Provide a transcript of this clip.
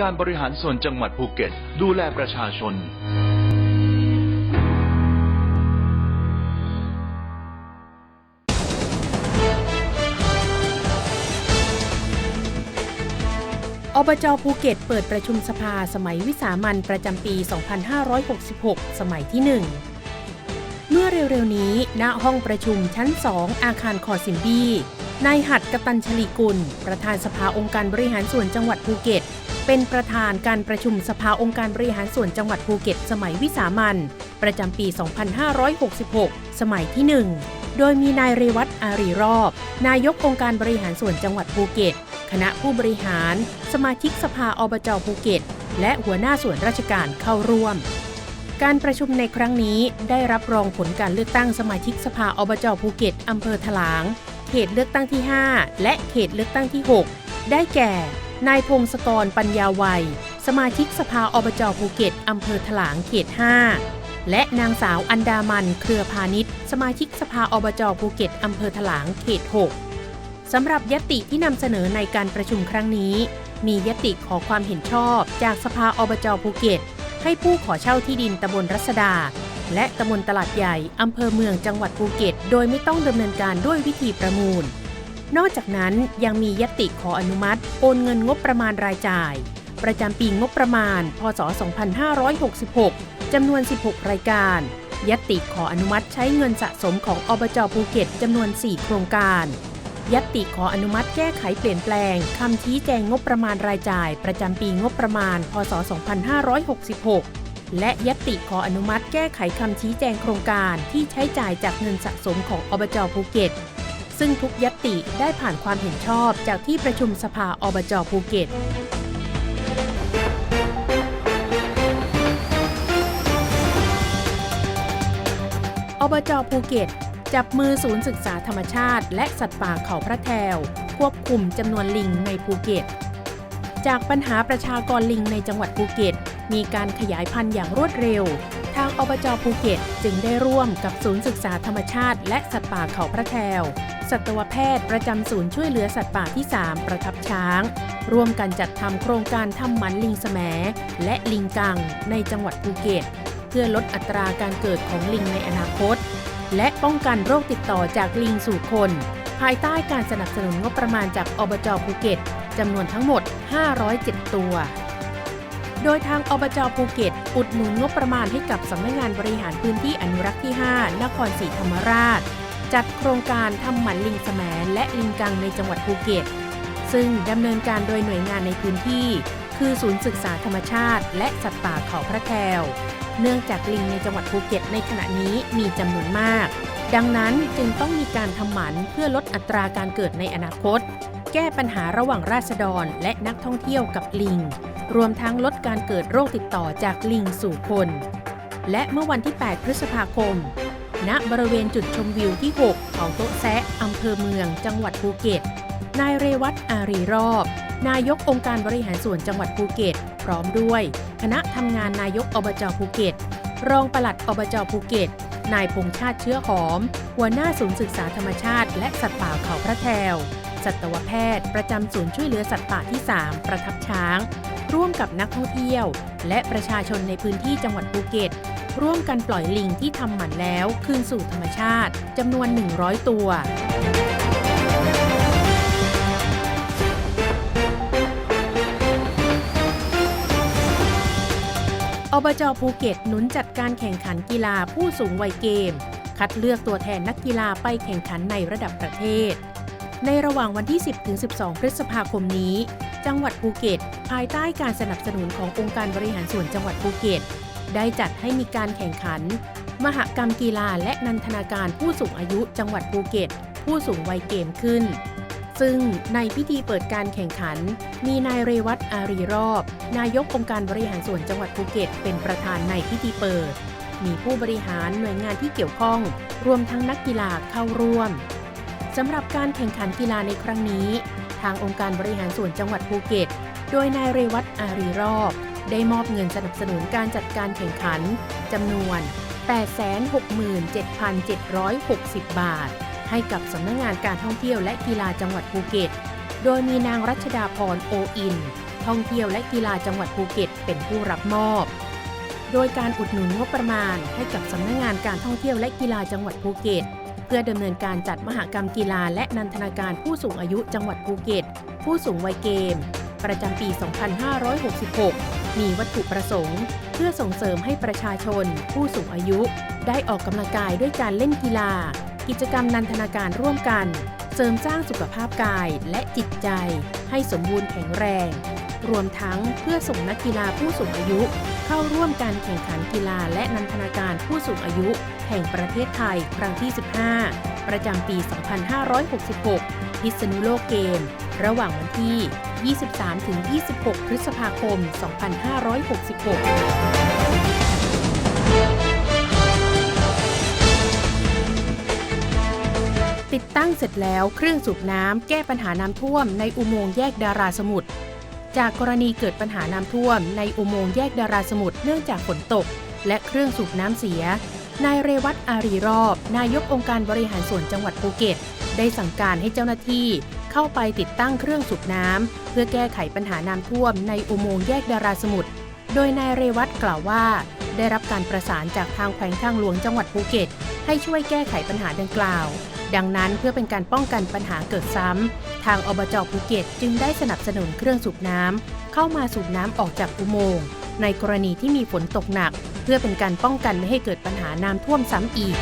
การบริหารส่วนจังหวัดภูเก็ต ดูแลประชาชน อบจภูเก็ตเปิดประชุมสภาสมัยวิสามันประจำปี 2566 สมัยที่ 1 เมื่อเร็วๆนี้ ณ ห้องประชุมชั้น 2 อาคารคอสิมบีนายหัดกตันชลีกุล ประธานสภาองค์การบริหารส่วนจังหวัดภูเก็ต เป็นประธานการประชุมสภาองค์การบริหารส่วนจังหวัดภูเก็ต สมัยวิสามันประจำปี 2566 สมัยที่ 1 โดยมีนายเรวัตอารีรอบ นายกองค์การบริหารส่วนจังหวัดภูเก็ต คณะผู้บริหาร สมาชิกสภาอบจภูเก็ต และหัวหน้าส่วนราชการเข้าร่วม การประชุมในครั้งนี้ได้รับรองผลการเลือกตั้งสมาชิกสภาอบจภูเก็ตอำเภอถลาง เขตเลือกตั้งที่ 5 และเขตเลือกตั้งที่ 6 ได้แก่ นายพงศกรปัญญาวัย สมาชิกสภาอบจภูเก็ตอำเภอถลางเขต 5 และนางสาวอันดามันเครือพาณิชย์สมาชิกสภาอบจภูเก็ตอำเภอถลางเขต 6 สำหรับยติที่นำเสนอในการประชุมครั้งนี้ มียติขอความเห็นชอบจากสภาอบจภูเก็ต ให้ผู้ขอเช่าที่ดินตำบลรัศดา และตำบลตลาดใหญ่อำเภอเมืองจังหวัดภูเก็ต โดยไม่ต้องดำเนินการด้วยวิธีประมูล นอกจากนั้นยังมียติขออนุมัติ โอนเงินงบประมาณรายจ่าย ประจำปีงบประมาณ พศ 2566 จำนวน 16 รายการ ยติขออนุมัติใช้เงินสะสมของอบจภูเก็ตจำนวน 4 โครงการยติขออนุมัติแก้ไขเปลี่ยนแปลงคำชี้แจงงบประมาณรายจ่าย ประจำปีงบประมาณ พศ 2566 และยติขออนุมัติแก้ไขคำชี้แจงโครงการที่ใช้จ่ายจากเงินสะสมของอบจภูเก็ต ซึ่งทุกยติได้ผ่านความเห็นชอบจากที่ประชุมสภาอบจภูเก็ตอบจภูเก็ต จับมือศูนย์ศึกษาธรรมชาติ และสัตว์ป่าเขาพระแทวควบคุมจำนวนลิงในภูเก็ต จากปัญหาประชากรลิงในจังหวัดภูเก็ต มีการขยายพันธุ์อย่างรวดเร็ว ทางอบจภูเก็ตจึงได้ร่วมกับศูนย์ศึกษาธรรมชาติ และสัตว์ป่าเขาพระแทว สัตวแพทย์ประจำศูนย์ช่วยเหลือสัตว์ป่าที่ 3 ประทับช้าง ร่วมกันจัดทำโครงการทำหมันลิงแสมและลิงกังในจังหวัดภูเก็ต เพื่อลดอัตราการเกิดของลิงในอนาคต และป้องกันโรคติดต่อจากลิงสู่คน ภายใต้การสนับสนุนงบประมาณจากอบจภูเก็ตจำนวนทั้งหมด 507 ตัวโดยทางอบจภูเก็ต อุดหนุนงบประมาณให้กับสำนักงานบริหารพื้นที่อนุรักษ์ที่ 5 นครศรีธรรมราช จัดโครงการทำหมันลิงแสมและลิงกังในจังหวัดภูเก็ต ซึ่งดำเนินการโดยหน่วยงานในพื้นที่ คือศูนย์ศึกษาธรรมชาติ และสัตว์ป่าเขาพระแทวเนื่องจากลิงในจังหวัดภูเก็ตในขณะนี้มีจำนวนมาก ดังนั้นจึงต้องมีการทำหมันเพื่อลดอัตราการเกิดในอนาคต แก้ปัญหาระหว่างราษฎรและนักท่องเที่ยวกับลิง รวมทั้งลดการเกิดโรคติดต่อจากลิงสู่คน และเมื่อวันที่ 8 พฤษภาคม ณบริเวณจุดชมวิวที่ 6 เขาโต๊ะแซะอำเภอเมือง จังหวัดภูเก็ต นายเรวัตอารีรอบ นายกองค์การบริหารส่วนจังหวัดภูเก็ต พร้อมด้วย คณะทำงานนายกอบจภูเก็ต รองปลัดอบจภูเก็ต นายพงชาติเชื้อหอม หัวหน้าศูนย์ศึกษาธรรมชาติ และสัตว์ป่าเขาพระแทวสัตวแพทย์ ประจำศูนย์ช่วยเหลือสัตว์ป่าที่ 3 ประทับช้าง ร่วมกับนักท่องเที่ยว และประชาชนในพื้นที่จังหวัดภูเก็ต ร่วมกันปล่อยลิงที่ทำหมันแล้วคืนสู่ธรรมชาติจำนวน 100 ตัวอบจภูเก็ตหนุนจัดการแข่งขันกีฬาผู้สูงวัยเกม คัดเลือกตัวแทนนักกีฬาไปแข่งขันในระดับประเทศ ในระหว่างวันที่ 10-12 พฤษภาคมนี้ จังหวัดภูเก็ต ภายใต้การสนับสนุนขององค์การบริหารส่วนจังหวัดภูเก็ต ได้จัดให้มีการแข่งขัน มหกรรมกีฬาและนันทนาการผู้สูงอายุจังหวัดภูเก็ต ผู้สูงวัยเกมขึ้น ซึ่งในพิธีเปิดการแข่งขัน มีนายเรวัตอารีรอบ นายกองค์การบริหารส่วนจังหวัดภูเก็ต เป็นประธานในพิธีเปิด มีผู้บริหารหน่วยงานที่เกี่ยวข้อง รวมทั้งนักกีฬาเข้าร่วมสำหรับการแข่งขันกีฬาในครั้งนี้ ทางองค์การบริหารส่วนจังหวัดภูเก็ต โดยนายเรวัตอารีรอบ ได้มอบเงินสนับสนุนการจัดการแข่งขันจำนวน 867,760 บาท ให้กับสำนักงงานการท่องเที่ยวและกีฬาจังหวัดภูเก็ต โดยมีนางรัชดาพรโออิน ท่องเที่ยวและกีฬาจังหวัดภูเก็ต เป็นผู้รับมอบ โดยการอุดหนุนงบประมาณให้กับสำนักงานการท่องเที่ยวและกีฬาจังหวัดภูเก็ตเพื่อดำเนินการจัดมหกรรมกีฬาและนันทนาการผู้สูงอายุจังหวัดภูเก็ต ผู้สูงวัยเกม ประจำปี 2566 มีวัตถุประสงค์ เพื่อส่งเสริมให้ประชาชน ผู้สูงอายุ ได้ออกกำลังกายด้วยการเล่นกีฬา กิจกรรมนันทนาการร่วมกัน เสริมสร้างสุขภาพกายและจิตใจ ให้สมบูรณ์แข็งแรง รวมทั้งเพื่อส่งนักกีฬาผู้สูงอายุ เข้าร่วมการแข่งขันกีฬาและนันทนาการผู้สูงอายุ แห่งประเทศไทยครั้งที่ 15 ประจำปี 2566 พิษณุโลกเกม ระหว่างวันที่ 23-26 พฤษภาคม 2566ติดตั้งเสร็จแล้วเครื่องสูบน้ำแก้ปัญหาน้ำท่วมในอุโมงค์แยกดาราสมุทรจากกรณีเกิดปัญหาน้ำท่วมในอุโมงค์แยกดาราสมุทรเนื่องจากฝนตก และเครื่องสูบน้ำเสีย นายเรวัตอารีรอบ นายกองค์การบริหารส่วนจังหวัดภูเก็ต ได้สั่งการให้เจ้าหน้าที่เข้าไปติดตั้งเครื่องสูบน้ำเพื่อแก้ไขปัญหาน้ำท่วมในอุโมงค์แยกดาราสมุทร โดยนายเรวัตกล่าวว่า ได้รับการประสานจากทางแขวงทางหลวงจังหวัดภูเก็ต ให้ช่วยแก้ไขปัญหาดังกล่าว ดังนั้นเพื่อเป็นการป้องกันปัญหาเกิดซ้ำ ทางอบจภูเก็ตจึงได้สนับสนุนเครื่องสูบน้ำเข้ามาสูบน้ำออกจากอุโมงค์ในกรณีที่มีฝนตกหนัก พื่อเป็นการป้องกันไม่ให้เกิดปัญหาน้ำท่วมซ้ำอีก